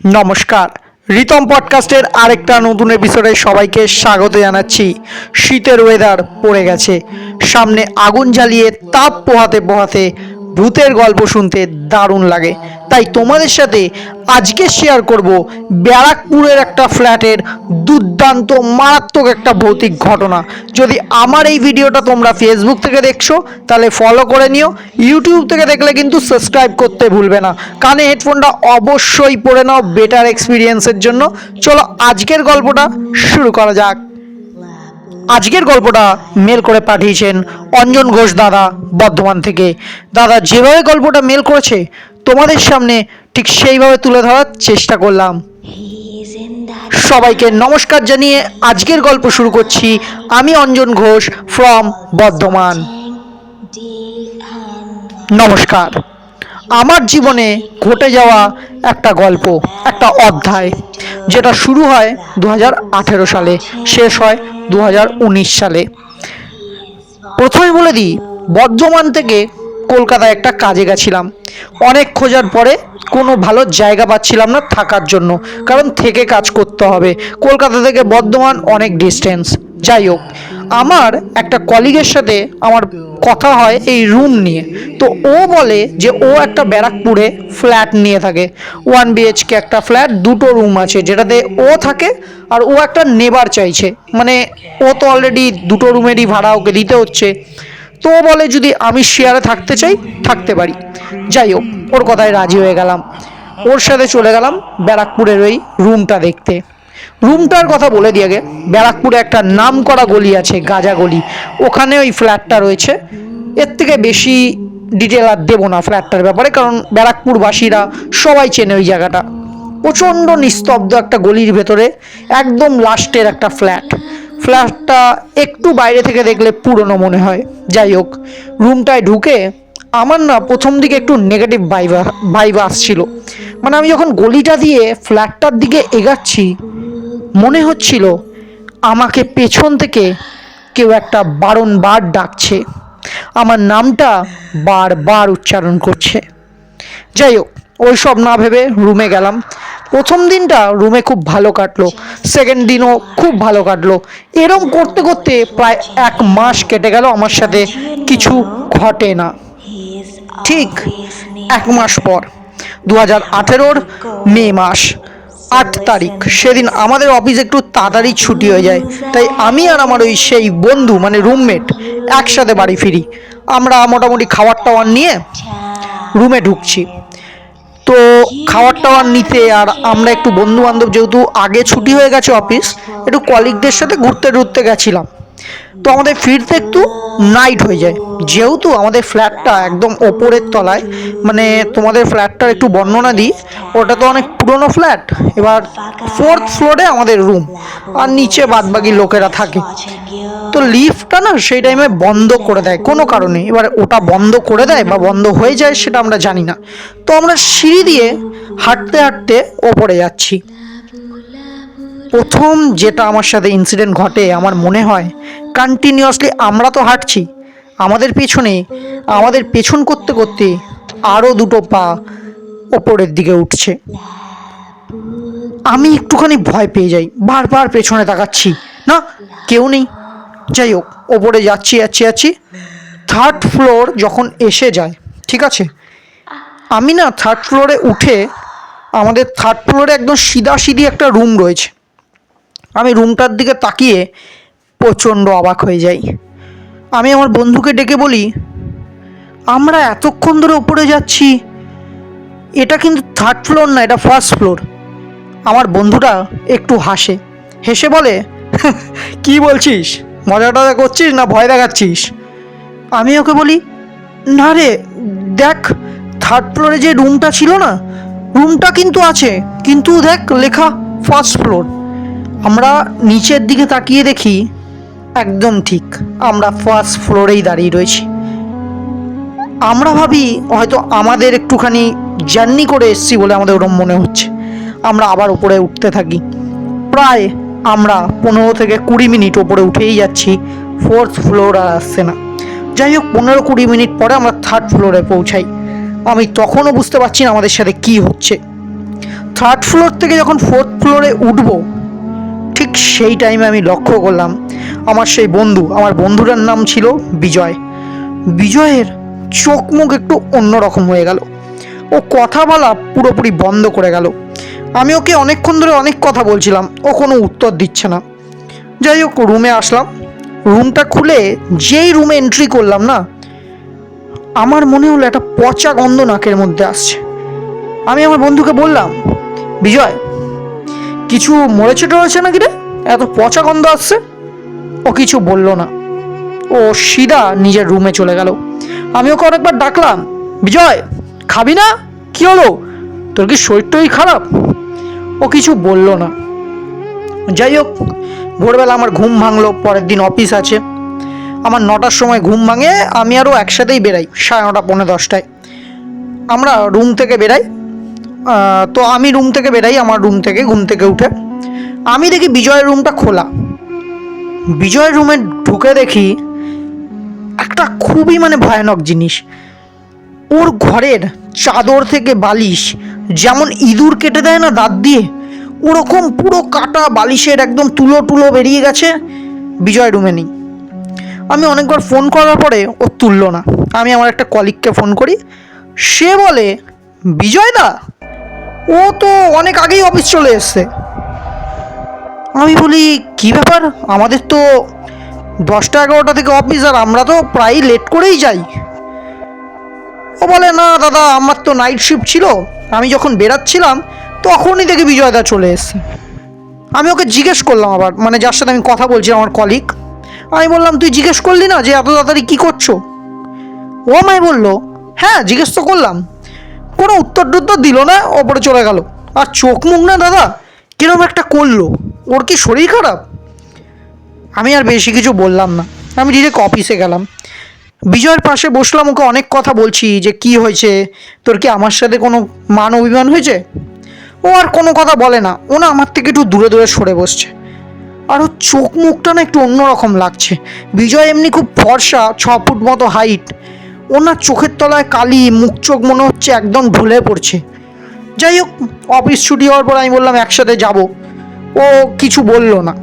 নমস্কার। রিতম পডকাস্টের আরেকটা নতুন এপিসোডে সবাইকে স্বাগত জানাচ্ছি। শীতের ওয়েদার পড়ে গেছে। সামনে আগুন জ্বালিয়ে তাপ পোহাতে পোহাতে ভূতের গল্প শুনতে দারুণ লাগে। তাই তোমাদের সাথে আজকে শেয়ার করব ব্যারাকপুরের একটা ফ্ল্যাটের দুর্দান্ত, মারাত্মক একটা ভৌতিক ঘটনা। যদি আমার এই ভিডিওটা তোমরা ফেসবুক থেকে দেখছ, তাহলে ফলো করে নিও। ইউটিউব থেকে দেখলে কিন্তু সাবস্ক্রাইব করতে ভুলবে না। কানে হেডফোনটা অবশ্যই পরে নাও বেটার এক্সপিরিয়েন্সের জন্য। চলো আজকের গল্পটা শুরু করা যাক। আজকের গল্পটা মেল করে পাঠিয়েছেন অঞ্জন ঘোষ দাদা বর্ধমান থেকে। দাদা, যেভাবে গল্পটা মেল করেছে, তোমাদের সামনে ঠিক সেইভাবে তুলে ধরার চেষ্টা করলাম। সবাইকে নমস্কার জানিয়ে আজকের গল্প শুরু করছি আমি অঞ্জন ঘোষ ফ্রম বর্ধমান। নমস্কার। আমার জীবনে ঘটে যাওয়া একটা গল্প, একটা অধ্যায়, যেটা শুরু হয় দু হাজার আঠেরো সালে, শেষ হয় দু হাজার উনিশ সালে। প্রথমে বলে দিই, বর্ধমান থেকে কলকাতায় একটা কাজে গেছিলাম। অনেক খোঁজার পরে কোনো ভালো জায়গা পাচ্ছিলাম না থাকার জন্য, কারণ থেকে কাজ করতে হবে। কলকাতা থেকে বর্ধমান অনেক ডিস্টেন্স যাই হোক, আমার একটা কলিগের সাথে আমার কথা হয় এই রুম নিয়ে। তো ও বলে যে ও একটা ব্যারাকপুরে ফ্ল্যাট নিয়ে থাকে। ওয়ান বিএইচকে একটা ফ্ল্যাট দুটো রুম আছে যেটাতে ও থাকে আর ও একটা নেবার চাইছে। মানে ও তো অলরেডি দুটো রুমেরই ভাড়া ওকে দিতে হচ্ছে। তো ও বলে যদি আমি শেয়ারে থাকতে চাই, থাকতে পারি। যাই হোক, ওর কথায় রাজি হয়ে গেলাম। ওর সাথে চলে গেলাম ব্যারাকপুরের ওই রুমটা দেখতে। রুমটার কথা বলে দিয়ে আগে। ব্যারাকপুরে একটা নাম করা গলি আছে, গাজা গলি। ওখানে ওই ফ্ল্যাটটা রয়েছে। এর থেকে বেশি ডিটেল আর দেবো না ফ্ল্যাটটার ব্যাপারে, কারণ ব্যারাকপুরবাসীরা সবাই চেনে ওই জায়গাটা। প্রচণ্ড নিস্তব্ধ একটা গলির ভেতরে, একদম লাস্টের একটা ফ্ল্যাট ফ্ল্যাটটা একটু বাইরে থেকে দেখলে পুরনো মনে হয়। যাই হোক, রুমটায় ঢুকে আমার না প্রথম দিকে একটু নেগেটিভ ভাইবা ভাইব আসছিল। মানে আমি যখন গলিটা দিয়ে ফ্ল্যাটটার দিকে এগাচ্ছি মনে হচ্ছিল আমাকে পেছন থেকে কেউ একটা বারংবার ডাকছে। আমার নামটা বারবার উচ্চারণ করছে। যাই হোক ওই সব না ভেবে রুমে গেলাম। প্রথম দিনটা রুমে খুব ভালো কাটলো, সেকেন্ড দিনও খুব ভালো কাটলো। এরম করতে করতে প্রায় এক মাস কেটে গেল আমার সাথে কিছু ঘটে না। ঠিক এক মাস পর দু হাজার আঠেরোর মে মাস আট তারিখ। সেদিন আমাদের অফিস একটু তাড়াতাড়ি ছুটি হয়ে যায়। তাই আমি আর আমার ওই সেই বন্ধু মানে রুমমেট একসাথে বাড়ি ফিরি। আমরা মোটামুটি খাবার টাওয়ার নিয়ে রুমে ঢুকছি। তো খাবার টাওয়ার নিতে আর আমরা একটু বন্ধু বান্ধব যেহেতু আগে ছুটি হয়ে গেছে অফিস একটু কলিগদের সাথে ঘুরতে ঘুরতে গেছিলাম। তো আমাদের ফিরতে একটু নাইট হয়ে যায়। যেহেতু আমাদের ফ্ল্যাটটা একদম ওপরের তলায় মানে তোমাদের ফ্ল্যাটটার একটু বর্ণনা দিই, ওটা তো অনেক পুরনো ফ্ল্যাট এবার ফোর্থ ফ্লোরে আমাদের রুম আর নিচে বাদবাকি লোকেরা থাকে। তো লিফটটা না সেই টাইমে বন্ধ করে দেয়, কোনো কারণে। এবার ওটা বন্ধ করে দেয় বা বন্ধ হয়ে যায় সেটা আমরা জানি না। তো আমরা সিঁড়ি দিয়ে হাঁটতে হাঁটতে ওপরে যাচ্ছি। প্রথম যেটা আমার সাথে ইনসিডেন্ট ঘটে, আমার মনে হয় কন্টিনিউয়াসলি আমরা তো হাঁটছি, আমাদের পেছনে, আমাদের পেছন করতে করতে আরও দুটো পা ওপরের দিকে উঠছে। আমি একটুখানি ভয় পেয়ে যাই, বারবার পেছনে তাকাচ্ছি, না, কেউ নেই। যাই হোক, ওপরে যাচ্ছি যাচ্ছি যাচ্ছি থার্ড ফ্লোর যখন এসে যায়, ঠিক আছে? আমি না থার্ড ফ্লোরে উঠে, আমাদের থার্ড ফ্লোরে একদম সিধা সিধি একটা রুম রয়েছে। আমি রুমটার দিকে তাকিয়ে প্রচণ্ড অবাক হয়ে যাই। আমি আমার বন্ধুকে ডেকে বলি, আমরা এতক্ষণ ধরে উপরে যাচ্ছি। এটা কিন্তু থার্ড ফ্লোর না, এটা ফার্স্ট ফ্লোর আমার বন্ধুটা একটু হাসে। হেসে বলে, কি বলছিস? মজা টজা করছিস না ভয় দেখাচ্ছিস? আমি ওকে বলি, না রে, দেখ থার্ড ফ্লোরে যে রুমটা ছিল না রুমটা কিন্তু আছে। কিন্তু দেখ, লেখা ফার্স্ট ফ্লোর আমরা নিচের দিকে তাকিয়ে দেখি একদম ঠিক আমরা ফার্স্ট ফ্লোরেই দাঁড়িয়ে রয়েছি। আমরা ভাবি হয়তো আমাদের একটুখানি জার্নি করে এসছি বলে আমাদের ওরম মনে হচ্ছে। আমরা আবার উপরে উঠতে থাকি। প্রায় আমরা পনেরো থেকে কুড়ি মিনিট ওপরে উঠেই যাচ্ছি ফোর্থ ফ্লোর আর আসছে না। যাই হোক, পনেরো কুড়ি মিনিট পরে আমরা থার্ড ফ্লোরে পৌঁছাই। আমি তখনও বুঝতে পারছি না আমাদের সাথে কি হচ্ছে। থার্ড ফ্লোর থেকে যখন ফোর্থ ফ্লোরে উঠব সেই টাইমে আমি লক্ষ্য করলাম, আমার সেই বন্ধু, আমার বন্ধুটার নাম ছিল বিজয়। বিজয়ের চোখ মুখ একটু অন্যরকম হয়ে গেল। ও কথা বলা পুরোপুরি বন্ধ করে গেল। আমি ওকে অনেকক্ষণ ধরে অনেক কথা বলছিলাম, ও কোনো উত্তর দিচ্ছে না। যাই হোক রুমে আসলাম। রুমটা খুলে যেই রুমে এন্ট্রি করলাম না, আমার মনে হলো একটা পচা গন্ধ নাকের মধ্যে আসছে। আমি আমার বন্ধুকে বললাম, বিজয়, কিছু মরেছে টরেছে নাকি রে? এত পচা গন্ধ আসছে। ও কিছু বলল না। ও সিধা নিজের রুমে চলে গেল। আমি ওকে অনেকবার ডাকলাম, বিজয়, খাবি না? কি হলো? তোর কি শরীরটাই খারাপ? ও কিছু বলল না। যাই হোক, ভোরবেলা আমার ঘুম ভাঙলো, পরের দিন অফিস আছে। আমার নটার সময় ঘুম ভাঙে, আমি আরও একসাথেই বেরাই, সাড়ে নটা, পৌনে দশটায়। আমরা রুম থেকে বেরাই। তো আমি রুম থেকে বেরাই, আমার রুম থেকে, ঘুম থেকে উঠে। আমি দেখি বিজয়ের রুমটা খোলা। বিজয়ের রুমে ঢুকে দেখি একটা খুবই মানে ভয়ানক জিনিস। ওর ঘরের চাদর থেকে বালিশ, যেমন ইঁদুর কেটে দেয় না দাঁত দিয়ে, ওরকম পুরো কাটা বালিশের একদম তুলো টুলো বেরিয়ে গেছে বিজয় রুমে নেই। আমি অনেকবার ফোন করার পরে ও তুললো না। আমি আমার একটা কলিগকে ফোন করি, সে বলে, বিজয় দা, ও তো অনেক আগেই অফিস চলে এসছে। আমি বলি, কি ব্যাপার? আমাদের তো দশটা এগারোটা থেকে অফিস আর আমরা তো প্রায় লেট করেই যাই। ও বলে, না দাদা, আমার তো নাইট শিফট ছিল। আমি যখন বেরাচ্ছিলাম, তখনই দেখি বিজয়দা চলে এসছে। আমি ওকে জিজ্ঞেস করলাম আবার মানে যার সাথে আমি কথা বলছি আমার কলিগ আমি বললাম, তুই জিজ্ঞেস করলি না যে এত তাড়াতাড়ি কী করছ? ও আমায় বলল হ্যাঁ জিজ্ঞেস তো করলাম। কোনো উত্তর টুত্তর দিল না, ওপরে চলে গেল। আর চোখ মুখ না দাদা, কিরম একটা করল? ওর কি শরীর খারাপ? আমি আর বেশি কিছু বললাম না। আমি ডিরেক্ট অফিসে গেলাম। বিজয়ের পাশে বসলাম, ওকে অনেক কথা বলছি যে কি হয়েছে, তোর কি আমার সাথে কোনো মান অভিমান হয়েছে? ও আর কোনো কথা বলে না। ও না আমার থেকে একটু দূরে দূরে সরে বসছে। আর ওর চোখ মুখটা না একটু অন্যরকম লাগছে। বিজয় এমনি খুব ফর্সা, ছ ফুট মতো হাইট ওনার চোখের তলায় কালি, মুখ চোখ মনে হচ্ছে একদম ঢুলে পড়ছে। যাই হোক অফিস ছুটি হওয়ার পর আমি বললাম, একসাথে যাব। ও কিছু বলল না।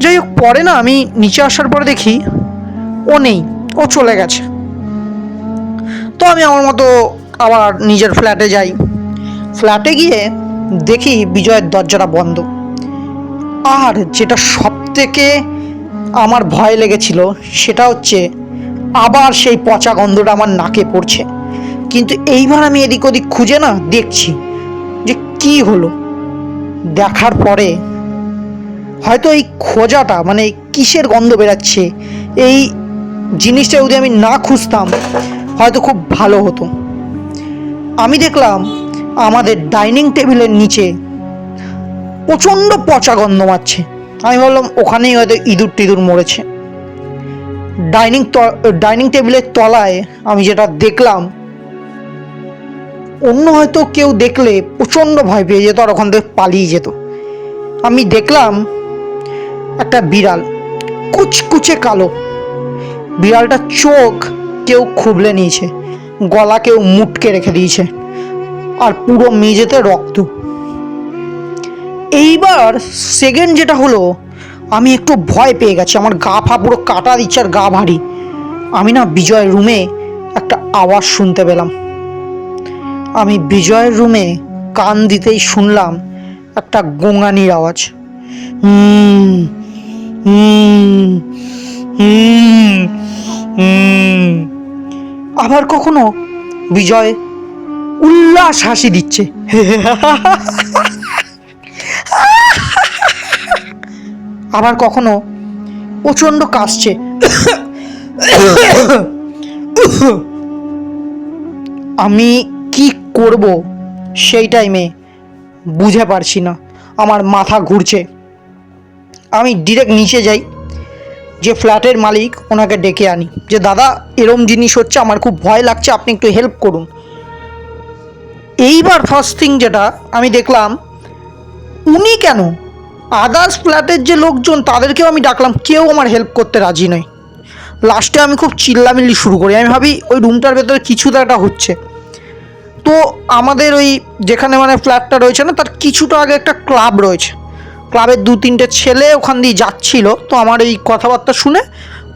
যাই হোক পরে না আমি নিচে আসার পরে দেখি ও নেই, ও চলে গেছে। তো আমি আমার মতো আবার নিজের ফ্ল্যাটে যাই। ফ্ল্যাটে গিয়ে দেখি বিজয়ের দরজাটা বন্ধ। আর যেটা সব থেকে আমার ভয় লেগেছিল সেটা হচ্ছে আবার সেই পচা গন্ধটা আমার নাকে পড়ছে। কিন্তু এইবার আমি এদিক ওদিক খুঁজে না দেখছি যে কি হলো। দেখার পরে হয়তো এই খোঁজাটা মানে কিসের গন্ধ বেরাচ্ছে, এই জিনিসটা যদি আমি না খুঁজতাম, হয়তো খুব ভালো হতো। আমি দেখলাম আমাদের ডাইনিং টেবিলের নিচে প্রচণ্ড পচা গন্ধ মারছে। আমি ভাবলাম, ওখানেই হয়তো ইঁদুর টিঁদুর মরেছে। ডাইনিং ডাইনিং টেবিলের তলায় আমি যেটা দেখলাম, অন্য হয়তো কেউ দেখলে প্রচণ্ড ভয় পেয়ে যেত আর ওখান থেকে পালিয়ে যেত। আমি দেখলাম একটা বিড়াল, কুচকুচে কালো। বিড়ালটার চোখ কেউ খুবলে নিয়েছে, গলা কেউ মুটকে রেখে দিয়েছে, আর পুরো মেঝেতে রক্ত। এইবার সেকেন্ড যেটা হলো, আমি একটু ভয় পেয়ে গেছি, আমার গা ফা পুরো কাটা দিচ্ছে আর গা ভারী। আমি না বিজয়ের রুমে একটা আওয়াজ শুনতে পেলাম। আমি বিজয়ের রুমে কান দিতেই শুনলাম একটা গোঙানির আওয়াজ। হুম আবার কখনো বিজয় উল্লাস হাসি দিচ্ছে? আবার কখনো প্রচণ্ড কাশছে? আমি কি করব সেই টাইমে বুঝে পারছি না। আমার মাথা ঘুরছে। আমি ডিরেক্ট নিচে যাই, যে ফ্ল্যাটের মালিক, ওনাকে ডেকে আনি। যে, দাদা, এরম জিনিস হচ্ছে, আমার খুব ভয় লাগছে, আপনি একটু হেল্প করুন। এইবার ফার্স্ট থিং যেটা আমি দেখলাম, উনি কেন? আদার্স ফ্ল্যাটের যে লোকজন, তাদেরকেও আমি ডাকলাম, কেউ আমার হেল্প করতে রাজি নয়। লাস্টে আমি খুব চিল্লামিল্লি শুরু করি। আমি ভাবি, ওই রুমটার ভেতরে কিছু একটা হচ্ছে। তো আমাদের ওই যেখানে মানে ফ্ল্যাটটা রয়েছে না, তার কিছুটা আগে একটা ক্লাব রয়েছে। ক্লাবের দু তিনটে ছেলে ওখান দিয়ে যাচ্ছিল, তো আমার এই কথাবার্তা শুনে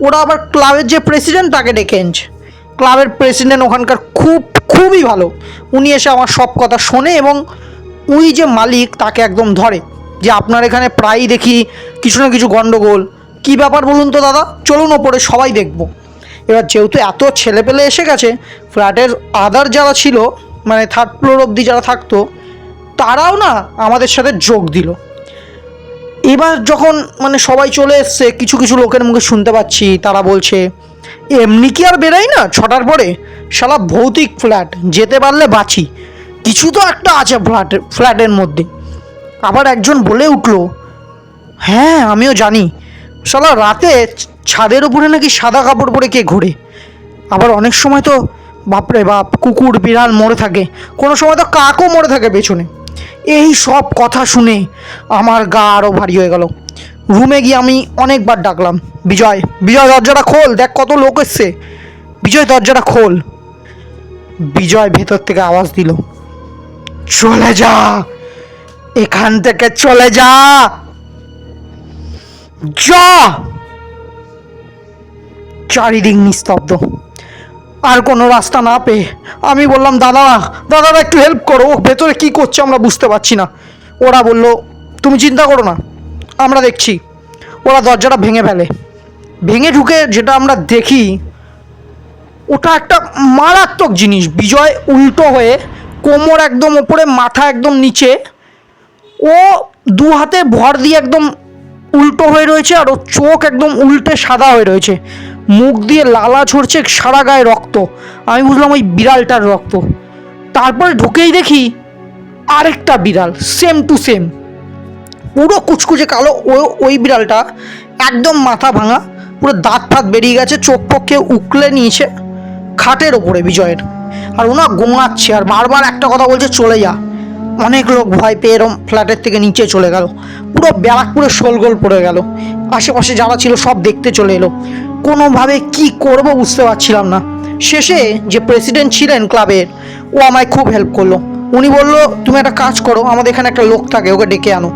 ওরা আবার ক্লাবের যে প্রেসিডেন্ট তাকে ডেকে এনেছে। ক্লাবের প্রেসিডেন্ট ওখানকার খুব, খুবই ভালো। উনি এসে আমার সব কথা শোনে এবং উনি যে মালিক তাকে একদম ধরে যে আপনার এখানে প্রায়ই দেখি কিছু না কিছু গণ্ডগোল কী ব্যাপার বলুন তো দাদা? চলুন ওপরে সবাই দেখব। এবার যেহেতু এত ছেলেপেলে এসে গেছে, ফ্ল্যাটের আদার যারা ছিল মানে থার্ড ফ্লোর অবধি যারা থাকতো, তারাও না আমাদের সাথে যোগ দিল। এবার যখন মানে সবাই চলে এসছে, কিছু কিছু লোকের মুখে শুনতে পাচ্ছি, তারা বলছে, এমনি কি আর বেরোয় না ছটার পরে? শালা ভৌতিক ফ্ল্যাট, যেতে পারলে বাঁচি। কিছু তো একটা আছে ফ্ল্যাট, ফ্ল্যাটের মধ্যে। আবার একজন বলে উঠল হ্যাঁ আমিও জানি। শালা রাতে ছাদের উপরে নাকি সাদা কাপড় পরে কে ঘোরে? আবার অনেক সময় তো, বাপরে বাপ, কুকুর, বিড়াল মরে থাকে। কোনো সময় তো কাকও মরে থাকে পেছনে। এই সব কথা শুনে আমার গা আরও ভারী হয়ে গেল। রুমে গিয়ে আমি অনেকবার ডাকলাম, বিজয় বিজয়, দরজাটা খোল, দেখ কত লোক এসছে। বিজয়, দরজাটা খোল। বিজয় ভেতর থেকে আওয়াজ দিল, চলে যা, এখান থেকে চলে যা যা। চারিদিক নিস্তব্ধ। আর কোনো রাস্তা না পেয়ে আমি বললাম, দাদা, দাদারা একটু হেল্প করো। ও ভেতরে কী করছে আমরা বুঝতে পারছি না। ওরা বলল, তুমি চিন্তা করো না, আমরা দেখছি। ওরা দরজাটা ভেঙে ফেলে। ভেঙে ঢুকে যেটা আমরা দেখি, ওটা একটা মারাত্মক জিনিস। বিজয় উল্টো হয়ে কোমর একদম ওপরে, মাথা একদম নিচে। ও দু হাতে ভর দিয়ে একদম উল্টো হয়ে রয়েছে আর ওর চোখ একদম উল্টে সাদা হয়ে রয়েছে। মুখ দিয়ে লালা ছড়ছে সারা গায়ে রক্ত। আমি বুঝলাম ওই বিড়ালটার রক্ত। তারপরে ঢুকেই দেখি আরেকটা বিড়াল সেম টু সেম পুরো কুচকুচে কালো ওই বিড়ালটা একদম মাথা ভাঙা, পুরো দাঁত ফাঁত বেরিয়ে গেছে, চোখ পক্ষে উকলে নিয়েছে খাটের ওপরে বিজয়ের। আর ওনা গোঙাচ্ছে, আর বারবার একটা কথা বলছে, চলে যা। অনেক লোক ভয় পেয়ে এরম ফ্ল্যাটের থেকে নিচে চলে গেল। পুরো ব্যারাকপুরে শোলগোল পড়ে গেল। আশেপাশে যারা ছিল সব দেখতে চলে এলো। কোনোভাবে কি করব বুঝতে পারছিলাম না। শেষে যে প্রেসিডেন্ট ছিলেন ক্লাবের ও আমায় খুব হেল্প করল। উনি বলল, তুমি একটা কাজ করো, আমাদের এখানে একটা লোক থাকে, ওকে ডেকে আনো।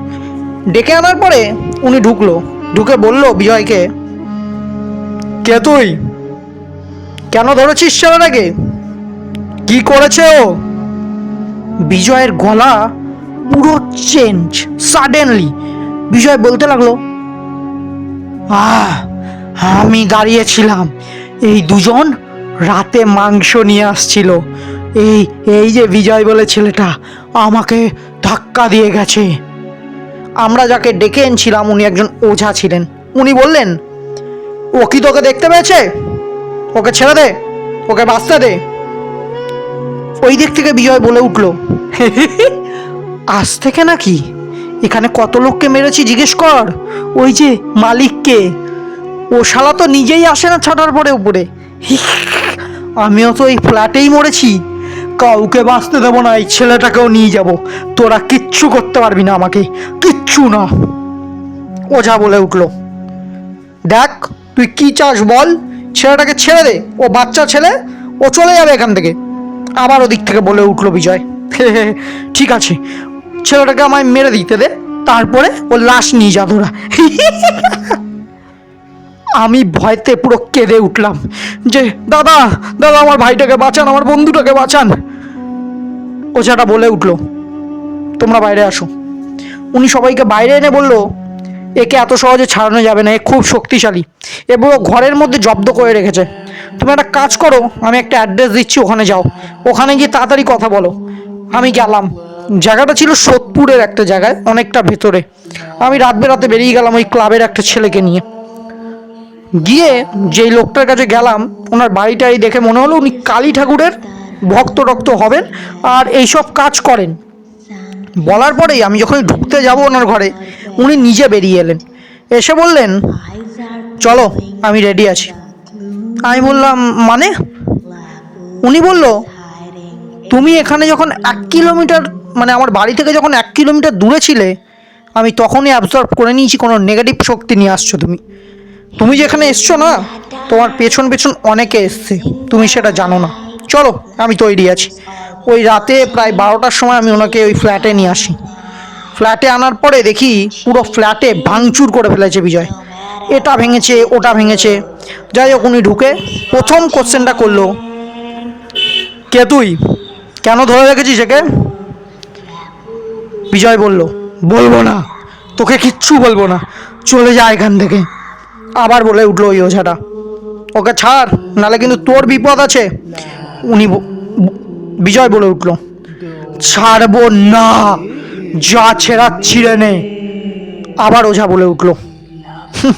ডেকে আনার পরে উনি ঢুকলো, ঢুকে বলল বিজয়কে, কে তুই? কেন ধরেছিস ছেলেটাকে? কি করেছে ও? বিজয়ের গলা পুরো চেঞ্জ সাডেনলি বিজয় বলতে লাগল, আহ আমি দাঁড়িয়েছিলাম। এই দুজন রাতে মাংস নিয়ে আসছিল। এই এই যে বিজয় বলে ছেলেটা, আমাকে ধাক্কা দিয়ে গেছে। আমরা যাকে ডেকে এনেছিলাম, উনি একজন ওঝা ছিলেন। উনি বললেন, ও কি তোকে দেখতে পেয়েছে? ওকে ছেড়ে দে, ওকে বাঁচতে দে। ওই দিক থেকে বিজয় বলে উঠল, আজ থেকে নাকি এখানে কত লোককে মেরেছি জিজ্ঞেস কর। ওই যে মালিককে ও শালা তো নিজেই আসে না ছটার পরে উপরে। আমিও তো এই ফ্ল্যাটেই মরেছি। কাউকে বাঁচতে দেবো না, এই ছেলেটাকেও নিয়ে যাব। তোরা কিচ্ছু করতে পারবি না আমাকে, কিচ্ছু না। ওঝা বলে উঠল। দেখ, তুই কি চাস বল? ছেলেটাকে ছেড়ে দে। ও বাচ্চা ছেলে, ও চলে যাবে এখান থেকে। আবার ওদিক থেকে বলে উঠল বিজয়। ঠিক আছে। ছেলেটাকে আমায় মেরে দিতে দে, তারপরে ও লাশ নিয়ে যা তোরা। আমি ভয়তে পুরো কেঁদে উঠলাম যে, দাদা দাদা, আমার ভাইটাকে বাঁচান, আমার বন্ধুটাকে বাঁচান। ওঝাটা বলে উঠল, তোমরা বাইরে আসো। উনি সবাইকে বাইরে এনে বলল, একে এত সহজে ছাড়ানো যাবে না, এ খুব শক্তিশালী। এবং ঘরের মধ্যে জব্দ করে রেখেছে। তুমি একটা কাজ করো, আমি একটা অ্যাড্রেস দিচ্ছি, ওখানে যাও। ওখানে গিয়ে তাড়াতাড়ি কথা বলো। আমি গেলাম। জায়গাটা ছিল সোদপুরের একটা জায়গায়, অনেকটা ভেতরে। আমি রাত বেরাতে বেরিয়ে গেলাম ওই ক্লাবের একটা ছেলেকে নিয়ে। গিয়ে যেই লোকটার কাছে গেলাম, ওনার বাড়িটাই দেখে মনে হলো উনি কালী ঠাকুরের ভক্ত টক্ত হবেন আর এইসব কাজ করেন। বলার পরেই আমি যখন ঢুকতে যাব ওনার ঘরে, উনি নিজে বেরিয়ে এলেন। এসে বললেন, চলো, আমি রেডি আছি। আমি বললাম মানে? উনি বলল, তুমি এখানে যখন এক কিলোমিটার মানে আমার বাড়ি থেকে যখন এক কিলোমিটার দূরে ছিলে, আমি তখনই অ্যাবজর্ভ করে নিয়েছি, কোনো নেগেটিভ শক্তি নিয়ে আসছো তুমি। তুমি যেখানে এসছো না, তোমার পেছন পেছন অনেকে এসছে, তুমি সেটা জানো না। চলো, আমি তৈরি আছি। ওই রাতে প্রায় বারোটার সময় আমি ওনাকে ওই ফ্ল্যাটে নিয়ে আসি। ফ্ল্যাটে আনার পরে দেখি পুরো ফ্ল্যাটে ভাঙচুর করে ফেলেছে বিজয়। এটা ভেঙেছে, ওটা ভেঙেছে। যাই হোক, উনি ঢুকে প্রথম কোশ্চেনটা করল, কে তুই? কেন ধরে রেখেছিস একে? বিজয় বলল, বলব না, তোকে কিচ্ছু বলব না, চলে যা এখান থেকে। আবার বলে উঠল ওই ওঝাটা। ওকে ছাড় নালে কিন্তু তোর বিপদ আছে। উনি বিজয় বলে উঠল। ছাড়বো না যা ছেঁড়া ছিঁড়ে নে। আবার ওঝা বলে উঠল। "হুঁ,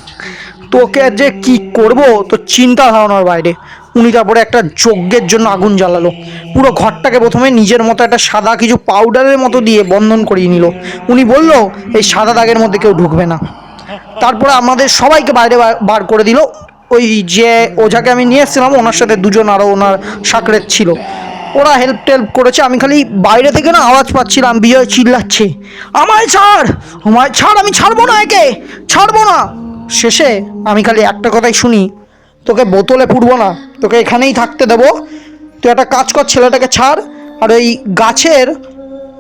তোকে যে কি করব তো চিন্তা ধারণার বাইরে। উনি তারপরে একটা যজ্ঞের জন্য আগুন জ্বালালো। পুরো ঘরটাকে প্রথমে নিজের মতো একটা সাদা কিছু পাউডারের মতো দিয়ে বন্ধন করিয়ে নিল। উনি বলল এই সাদা দাগের মধ্যে কেউ ঢুকবে না। তারপরে আমাদের সবাইকে বাইরে বার- করে দিল। ওই যে ওঝাকে আমি নিয়ে এসেছিলাম, ওনার সাথে দুজন আরও ওনার সাকরেত ছিল। ওরা হেল্প টেল্প করেছে, আমি খালি বাইরে থেকে না আওয়াজ পাচ্ছিলাম, বিজয় চিল্লাচ্ছে, আমায় ছাড় আমায় ছাড়, আমি ছাড়বো না একে, ছাড়বো না। শেষে আমি খালি একটা কথাই শুনি, তোকে বোতলে পুড়বো না, তোকে এখানেই থাকতে দেবো। তুই একটা কাজ কর, ছেলেটাকে ছাড়, আর ওই গাছের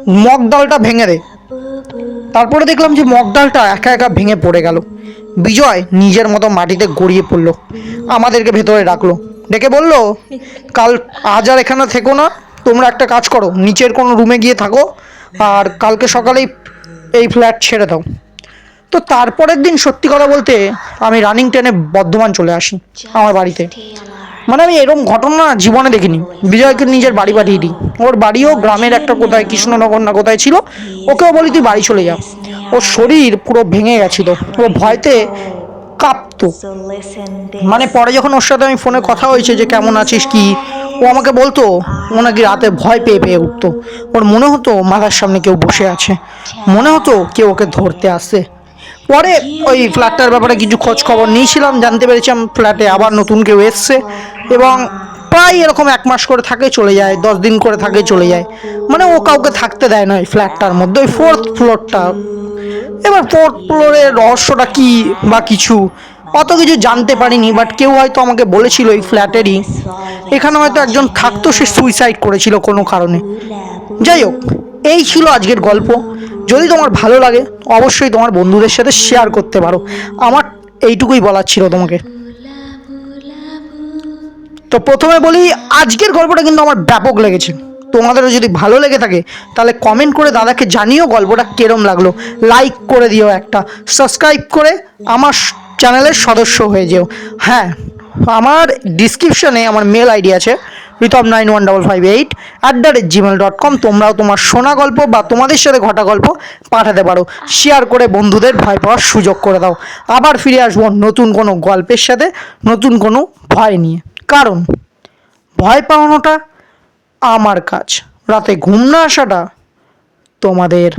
মগ ডালটা ভেঙে দে। তারপরে দেখলাম যে মগ ডালটা একা একা ভেঙে পড়ে গেল। বিজয় নিজের মতো মাটিতে গড়িয়ে পড়ল। আমাদেরকে ভেতরে ডাকলো। ডেকে বলল, কাল আজ আর এখানে থেকো না। তোমরা একটা কাজ করো। নিচের কোনো রুমে গিয়ে থাকো। আর কালকে সকালেই এই ফ্ল্যাট ছেড়ে দাও। তো তারপরের দিন সত্যি কথা বলতে আমি রানিং ট্রেনে বর্ধমান চলে আসি, আমার বাড়িতে। মানে আমি এরকম ঘটনা জীবনে দেখিনি। বিজয়কে নিজের বাড়ি পাঠিয়ে দিই। ওর বাড়িও গ্রামের একটা কোথায়, কৃষ্ণনগর না কোথায় ছিল। ওকেও বলি, তুই বাড়ি চলে যা। ওর শরীর পুরো ভেঙে গেছিল। ও ভয়তে কাঁপতো। মানে পরে যখন ওর সাথে আমি ফোনে কথা হয়েছে যে, কেমন আছিস, কি? ও আমাকে বলতো, ও নাকি রাতে ভয় পেয়ে পেয়ে উঠতো। ওর মনে হতো মাথার সামনে কেউ বসে আছে। মনে হতো কেউ ওকে ধরতে আসছে। পরে ওই ফ্ল্যাটটার ব্যাপারে কিছু খোঁজ খবর নিয়েছিলাম, জানতে পেরেছিলাম ফ্ল্যাটে আবার নতুন কেউ এসছে। এবং প্রায় এরকম এক মাস করে থাকে চলে যায়, দশ দিন করে থাকে চলে যায়। মানে ও কাউকে থাকতে দেয় না ওই ফ্ল্যাটটার মধ্যে, ওই ফোর্থ ফ্লোরটা এবার ফোর্থ ফ্লোরের রহস্যটা কি বা কিছু? অত কিছু জানতে পারিনি বাট কেউ হয়তো আমাকে বলেছিল এই ফ্ল্যাটেরই। এখানে হয়তো একজন থাকতো, সে সুইসাইড করেছিল কোনো কারণে। যাই হোক, এই ছিল আজকের গল্প। যদি তোমার ভালো লাগে, অবশ্যই তোমার বন্ধুদের সাথে শেয়ার করতে পারো। আমার এইটুকুই বলার ছিল তোমাকে। তো প্রথমে বলি, আজকের গল্পটা কিন্তু আমার ব্যাপক লেগেছে। তোমাদেরও যদি ভালো লেগে থাকে, তাহলে কমেন্ট করে দাদাকে জানিও গল্পটা কেরম লাগল। লাইক করে দিও একটা সাবস্ক্রাইব করে আমার চ্যানেলের সদস্য হয়ে যেও। হ্যাঁ আমার ডিসক্রিপশনে আমার মেল আইডি আছে Ritam nine one double five eight at the rate Gmail dot com তোমরাও তোমার শোনা গল্প বা তোমাদের সাথে ঘটা গল্প পাঠাতে পারো। শেয়ার করে বন্ধুদের ভয় পাওয়ার সুযোগ করে দাও। আবার ফিরে আসব নতুন কোনো গল্পের সাথে, নতুন কোনো ভয় নিয়ে। কারণ? ভয় পাওয়ানোটা আমার কাজ। রাতে ঘুম না আসাটা তোমাদের